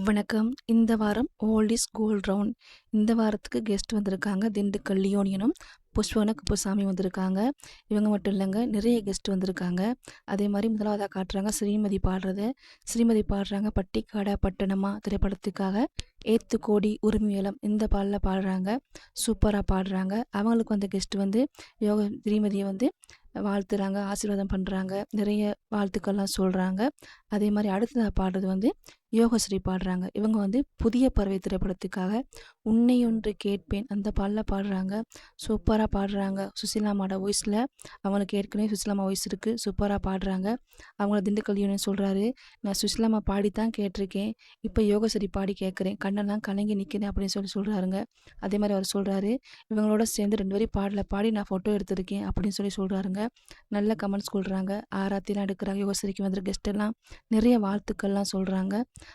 வணக்கம். இந்த வாரம் ஓல்ட் இஸ் கோல்ட் ரவுண்ட் இந்த வாரத்துக்கு கெஸ்ட் வந்திருக்காங்க திண்டுக்கல் லியோனியனும் புஷ்பவன குப்புசாமி வந்திருக்காங்க. இவங்க மட்டும் இல்லைங்க நிறைய கெஸ்ட் வந்திருக்காங்க. அதே மாதிரி முதலாவதாக காட்டுறாங்க ஸ்ரீமதி பாடுறது. ஸ்ரீமதி பாடுறாங்க பட்டிக்காடா பட்டணமா திரைப்படத்துக்காக ஏத்து கோடி உரிமையலம் இந்த பாடலில் பாடுறாங்க. சூப்பராக பாடுறாங்க. அவங்களுக்கு வந்த கெஸ்ட் வந்து யோக ஸ்ரீமதியை வந்து வாழ்த்துறாங்க ஆசீர்வாதம் பண்ணுறாங்க நிறைய வாழ்த்துக்கள்லாம் சொல்கிறாங்க அதே மாதிரி அடுத்ததாக பாடுறது வந்து யோகஸ்ரீ பாடுறாங்க. இவங்க வந்து புதிய பறவை திரைப்படத்துக்காக உன்னை ஒன்று கேட்பேன். அந்த பாடல பாடுறாங்க. சூப்பராக பாடுறாங்க. சுசிலாமாவோட வாய்ஸில் அவங்களுக்கு ஏற்கனவே சுசிலாமா வாய்ஸ் இருக்குது சூப்பராக பாடுறாங்க. அவங்கள திண்டுக்கல் யூனியன் சொல்கிறாரு நான் சுசிலாமா பாடி தான் கேட்டிருக்கேன். இப்போ யோகஸ்ரீ பாடி கேட்குறேன். கண்ணெல்லாம் கலங்கி நிற்கிறேன் அப்படின்னு சொல்லி சொல்கிறாருங்க அதே மாதிரி அவர் சொல்கிறாரு இவங்களோட சேர்ந்து ரெண்டு பேரும் பாடல பாடி நான் ஃபோட்டோ எடுத்திருக்கேன் அப்படின்னு சொல்லி சொல்கிறாருங்க நல்ல கமெண்ட்ஸ் சொல்கிறாங்க ஆராத்திலாம் எடுக்கிறாங்க. யோகஸ்ரீக்கு வந்து கெஸ்ட்டெல்லாம் நிறைய வாழ்த்துக்கள்லாம் சொல்கிறாங்க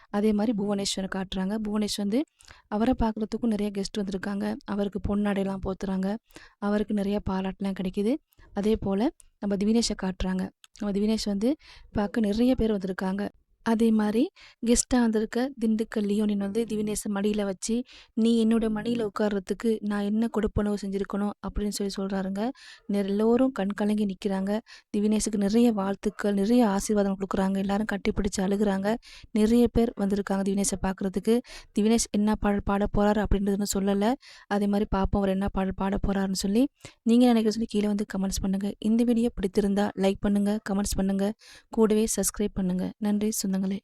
அதே மாதிரி புவனேஸ்வரை காட்டுறாங்க. புவனேஸ்வர் வந்து அவரை பார்க்குறதுக்கும் நிறைய கெஸ்ட் வந்திருக்காங்க. அவருக்கு பொன்னாடையெல்லாம் போத்துறாங்க. அவருக்கு நிறைய பாராட்டெலாம் கிடைக்கிது. அதே போல் நம்ம திவினேஷை காட்டுறாங்க. நம்ம திவினேஷ் வந்து பார்க்க நிறைய பேர் வந்திருக்காங்க. அதே மாதிரி கெஸ்ட்டாக வந்திருக்க திண்டுக்கல் லியோனின் வந்து திவினேச மடியில் வச்சு நீ என்னோட மடியில் உட்கார்றதுக்கு நான் என்ன கொடுப்பனவு செஞ்சுருக்கணும் அப்படின்னு சொல்லி சொல்கிறாருங்க எல்லோரும் கண் கலங்கி நிற்கிறாங்க திவினேஷுக்கு நிறைய வாழ்த்துக்கள் நிறைய ஆசீர்வாதம் கொடுக்குறாங்க. எல்லாரும் கட்டிப்பிடிச்சு அழுகுறாங்க. நிறைய பேர் வந்திருக்காங்க திவினேஷை பார்க்குறதுக்கு. திவினேஷ் என்ன பாடல் பாட போகிறாரு அப்படின்றதுன்னு சொல்லலை. அதே மாதிரி பார்ப்போம் அவர் என்ன பாடல் பாட போகிறாருன்னு சொல்லி நீங்கள் நினைக்கிற சொல்லி கீழே வந்து கமெண்ட்ஸ் பண்ணுங்கள் இந்த வீடியோ பிடித்திருந்தா லைக் பண்ணுங்கள் கமெண்ட்ஸ் பண்ணுங்கள் கூடவே சப்ஸ்கிரைப் பண்ணுங்கள் நன்றி സാധനങ്ങളെ